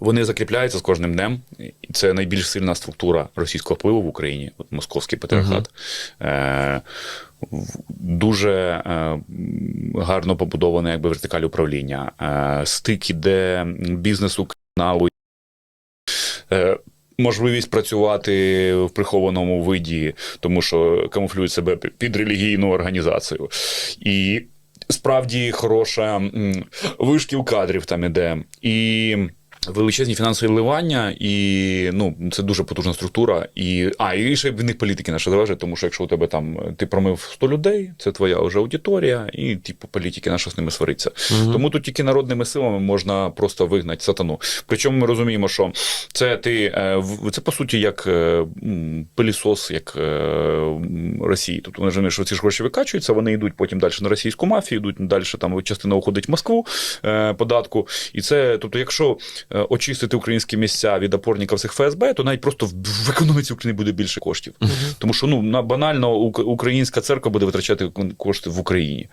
Вони закріпляються з кожним днем, це найбільш сильна структура російського впливу в Україні, от московський патріархат. Е, в- дуже е, гарно побудована якби вертикаль управління. Е, стик іде бізнесу каналу. Е, Можливість працювати в прихованому виді, тому що камуфлюють себе під релігійну організацію. І справді хороша м, вишкіл кадрів там іде. І величезні фінансові вливання, і ну, це дуже потужна структура. І, а, і ще в них політики наші залежать, тому що якщо у тебе там е, ти промив 100 людей, це твоя вже аудиторія, і типу політики наші з ними свариться. Тому тут тільки народними силами можна просто вигнати сатану. Причому ми розуміємо, що це ти е, це по суті як е, пилісос, як Росії. Тобто вони розуміють, що ці ж гроші викачуються, вони йдуть потім далі на російську мафію, йдуть далі там частина уходить в Москву податку. І це, тобто, якщо очистити українські місця від опорників цих ФСБ, то навіть просто в, економіці України буде більше коштів. Тому що ну на банально українська церква буде витрачати кошти в Україні.